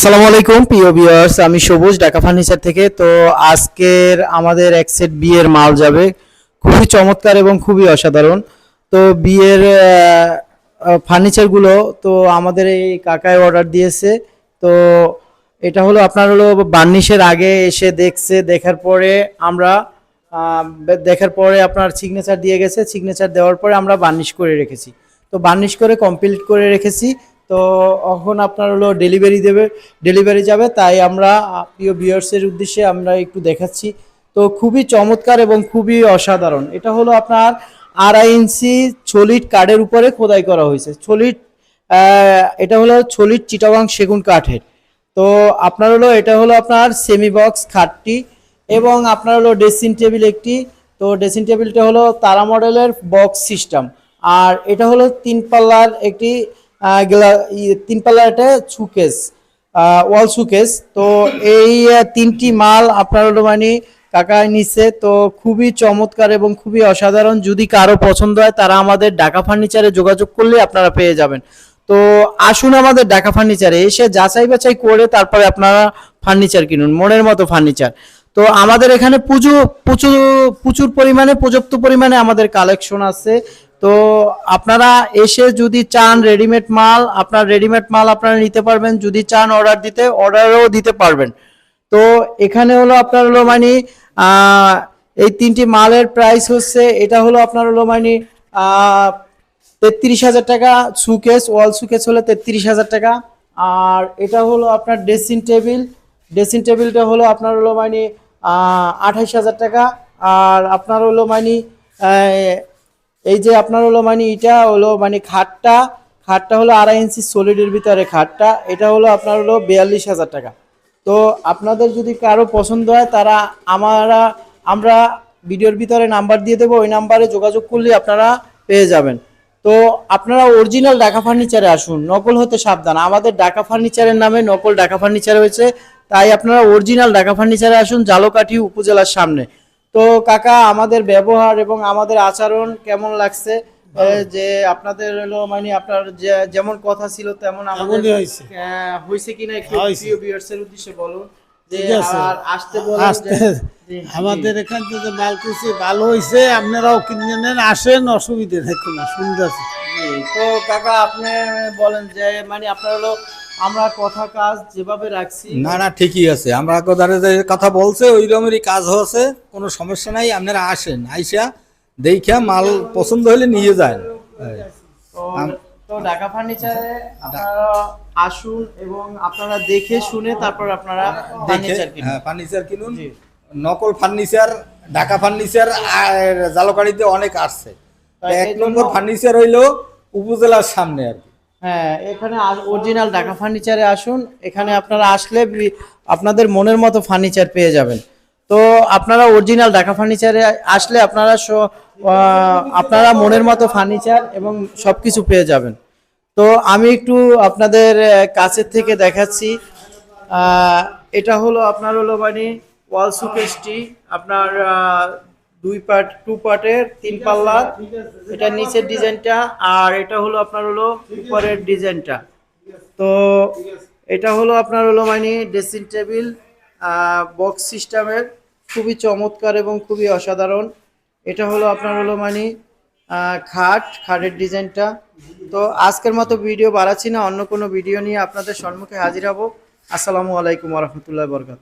আসসালামু আলাইকুম, প্রিয় ভিউয়ার্স আমি সবুজ, ঢাকা ফার্নিচার থেকে। তো আজকের আমাদের এক সেট বিয়ের মাল যাবে। খুবই চমৎকার এবং খুবই অসাধারণ। তো বিয়ের ফার্নিচারগুলো তো আমাদের এই কাকায় অর্ডার দিয়েছে। তো এটা হলো, আপনার হলো বার্নিশের আগে এসে দেখছে, দেখার পরে আমরা দেখার পরে আপনার সিগনেচার দিয়ে গেছে। সিগনেচার দেওয়ার পরে আমরা বার্নিশ করে রেখেছি। তো বার্নিশ করে কমপ্লিট করে রেখেছি। তো এখন আপনার হলো ডেলিভারি দেবে ডেলিভারি যাবে, তাই আমরা, প্রিয় ভিউয়ার্সের উদ্দেশ্যে আমরা একটু দেখাচ্ছি। তো খুবই চমৎকার এবং খুবই অসাধারণ। এটা হলো আপনার আড়াই ইঞ্চি ছলিট কাঠের উপরে খোদাই করা হয়েছে। ছলিট এটা হলো ছলিট চিটাবাং সেগুন কাঠের। তো আপনার হলো, এটা হলো আপনার সেমি বক্স খাটটি এবং আপনার হলো ড্রেসিং টেবিল একটি। তো ড্রেসিং টেবিলটা হলো তারা মডেলের বক্স সিস্টেম আর এটা হলো তিন পাল্লার একটি তিন পাল্লার একটা সুকেস ওয়াল সুকেস। তো এই তিনটি মাল আপনার মানে কাকা নিচ্ছে তো খুবই চমৎকার এবং খুবই অসাধারণ। যদি কারও পছন্দ হয়, তারা আমাদের ঢাকা ফার্নিচারে যোগাযোগ করলে আপনারা পেয়ে যাবেন। তো আসুন আমাদের ঢাকা ফার্নিচারে। এসে যাচাই বাছাই করে তারপরে আপনারা ফার্নিচার কিনুন, মনের মতো ফার্নিচার। তো আমাদের এখানে প্রচুর প্রচুর প্রচুর পরিমাণে, পর্যাপ্ত পরিমাণে আমাদের কালেকশন আছে। তো আপনারা এসে যদি চান রেডিমেড মাল, আপনার রেডিমেড মাল আপনারা নিতে পারবেন। যদি চান অর্ডার দিতে অর্ডারও দিতে পারবেন। তো এখানে হলো আপনার হলো মানে এই তিনটি মালের প্রাইস হচ্ছে, এটা হলো আপনার হলো মানে তেত্রিশ হাজার টাকা সুকেস ওয়াল সুকেস হলো তেত্রিশ হাজার টাকা। আর এটা হলো আপনার ড্রেসিং টেবিল ড্রেসিং টেবিলটা হলো আপনার হলো মানে আঠাইশ হাজার টাকা। আর আপনার হলো মানে এই যে আপনার হলো মানে এটা হলো মানে খাটটা খাটটা হলো আড়াই ইঞ্চি সলিডের ভিতরে খাটটা, এটা হলো আপনার হলো বিয়াল্লিশ হাজার টাকা। তো আপনাদের যদি কারও পছন্দ হয়, তারা আমারা, আমরা ভিডিওর ভিতরে নাম্বার দিয়ে দেবো, ওই নাম্বারে যোগাযোগ করলে আপনারা পেয়ে যাবেন। তো আপনারা অরিজিনাল ঢাকা ফার্নিচারে আসুন, নকল হতে সাবধান। আমাদের ঢাকা ফার্নিচারের নামে নকল ঢাকা ফার্নিচার হয়েছে তাই আপনারা অরিজিনাল ঢাকা ফার্নিচারে আসুন, জালকাঠি উপজেলার সামনে। তো কাকা আমাদের ব্যবহার এবং আমাদের আচরণ কেমন লাগছে? যে আপনাদের হলো মানে আপনার যে- যেমন কথা ছিল তেমন আমাদের হয়েছে। কিনা একটু প্রিয় ভিউয়ার্সের উদ্দেশ্যে বলুন। আমাদের এখান থেকে মাল কিছু ভালো হয়েছে আপনারাও কিনে নেন আসেন অসুবিধে নেই কোনো সুন্দর তো কাকা আপনি বলেন যে মানে আপনার হলো আমরা কথা কাজ যেভাবে রাখছি না না ঠিকই আছে। আমরা কোথারে যে কথা বলছে ওই রকমেরই কাজ হয়েছে কোনো সমস্যা নাই আপনারা আসেন আইসা দেখা মাল পছন্দ হলে নিয়ে যান। তো ঢাকা ফার্নিচারে আপনারা আসুন এবং আপনারা দেখে শুনে তারপর আপনারা দেখে ফার্নিচার কিনুন। হ্যাঁ ফার্নিচার কিনুন। নকল ফার্নিচার ঢাকা ফার্নিচার আর জালকাড়িতে অনেক আসছে। এক নম্বর ফার্নিচার হইল উপজেলার সামনে আর কি। হ্যাঁ এখানে অরিজিনাল ঢাকা ফার্নিচারে আসুন। এখানে আপনারা আসলে আপনাদের মনের মতো ফার্নিচার পেয়ে যাবেন। তো আপনারা অরিজিনাল ঢাকা ফার্নিচারে আসলে আপনারা আপনারা মনের মতো ফার্নিচার এবং সব কিছু পেয়ে যাবেন। তো আমি একটু আপনাদের কাছের থেকে দেখাচ্ছি। এটা হলো, আপনার হলো মানে ওয়াল সুকেসটি আপনার দুই পার্ট টু পার্টের তিন পাল্লা। এটা নিচের ডিজাইনটা আর এটা হলো আপনার হলো উপরের ডিজাইনটা। তো এটা হলো আপনার হলো মানে ড্রেসিং টেবিল বক্স সিস্টেমের খুবই চমৎকার এবং খুবই অসাধারণ। এটা হলো আপনার হলো মানে খাট খাটের ডিজাইনটা। তো আজকের মতো ভিডিও বাড়াচ্ছি না অন্য কোনো ভিডিও নিয়ে আপনাদের সম্মুখে হাজির হব। আসসালামু আলাইকুম রহমতুল্লাহ বরকাত